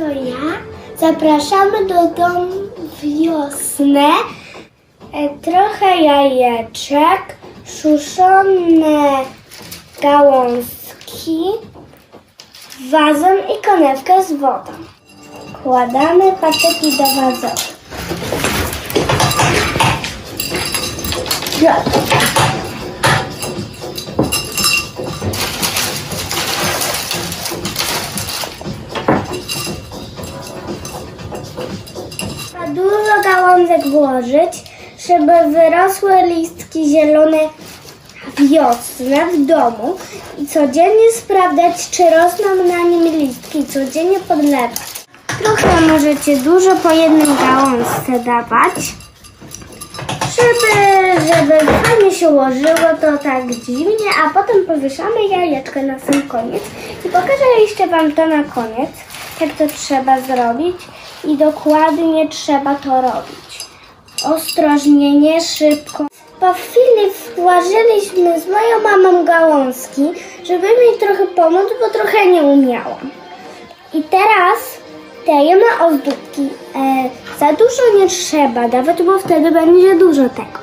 to ja. Zapraszamy do domu wiosnę. E, Trochę jajeczek, suszone gałązki, wazon i konewkę z wodą. Kładamy patyki do wazonu. Dużo gałązek włożyć, żeby wyrosły listki zielone wiosnę w domu i codziennie sprawdzać, czy rosną na nim listki, codziennie podlewać. Trochę możecie dużo po jednym gałązce dawać, żeby, żeby fajnie się ułożyło to tak dziwnie, a potem powieszamy jajeczkę na sam koniec i pokażę jeszcze Wam to na koniec, jak to trzeba zrobić i dokładnie trzeba to robić. Ostrożnie, nie szybko. Po chwili włożyliśmy z moją mamą gałązki, żeby mi trochę pomóc, bo trochę nie umiałam. I teraz dajemy ozdóbki. E, za dużo nie trzeba dawać, bo wtedy będzie dużo tego.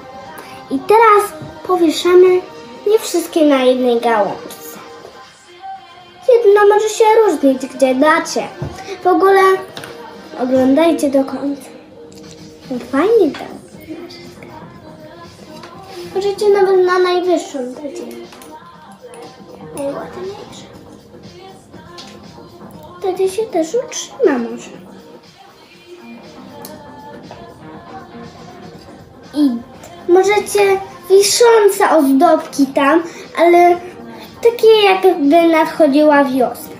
I teraz powieszamy nie wszystkie na jednej gałązce. Jedno może się różnić, gdzie dacie. W ogóle oglądajcie do końca. No Fajnie tam. Możecie nawet na najwyższą dać. Wtedy się też utrzyma może. I możecie wiszące ozdobki tam, ale takie jakby nadchodziła wiosna.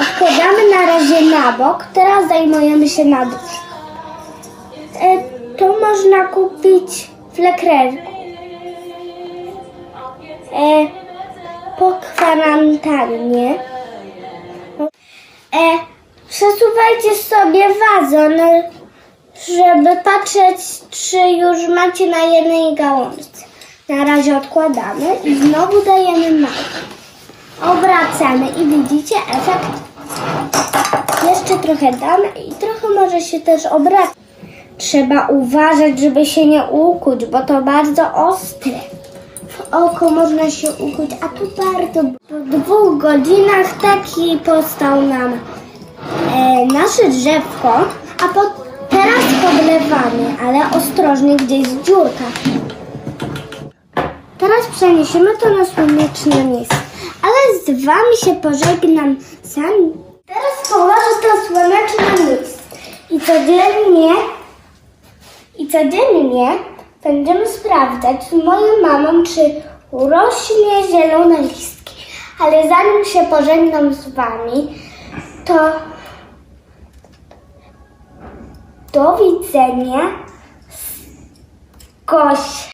Odkładamy na razie na bok, teraz zajmujemy się na dół. E, to można kupić w leklerku. E, po kwarantannie. E, przesuwajcie sobie wazon, żeby patrzeć, czy już macie na jednej gałązce. Na razie odkładamy i znowu dajemy dół. Obracamy i widzicie efekt. Jeszcze trochę damy i trochę może się też obracać. Trzeba uważać, żeby się nie ukuć, bo to bardzo ostre. W oko można się ukuć, a tu bardzo. Po dwóch godzinach taki powstał nam e, nasze drzewko, a po, teraz podlewamy, ale ostrożnie, gdzieś jest dziurka. Teraz przeniesiemy to na słoneczne miejsce, ale z Wami się pożegnam sami. Teraz położę to słoneczne miejsce i codziennie i codziennie będziemy sprawdzać z moją mamą, czy urośnie zielone listki. Ale zanim się pożegnam z Wami, to do widzenia. Goś.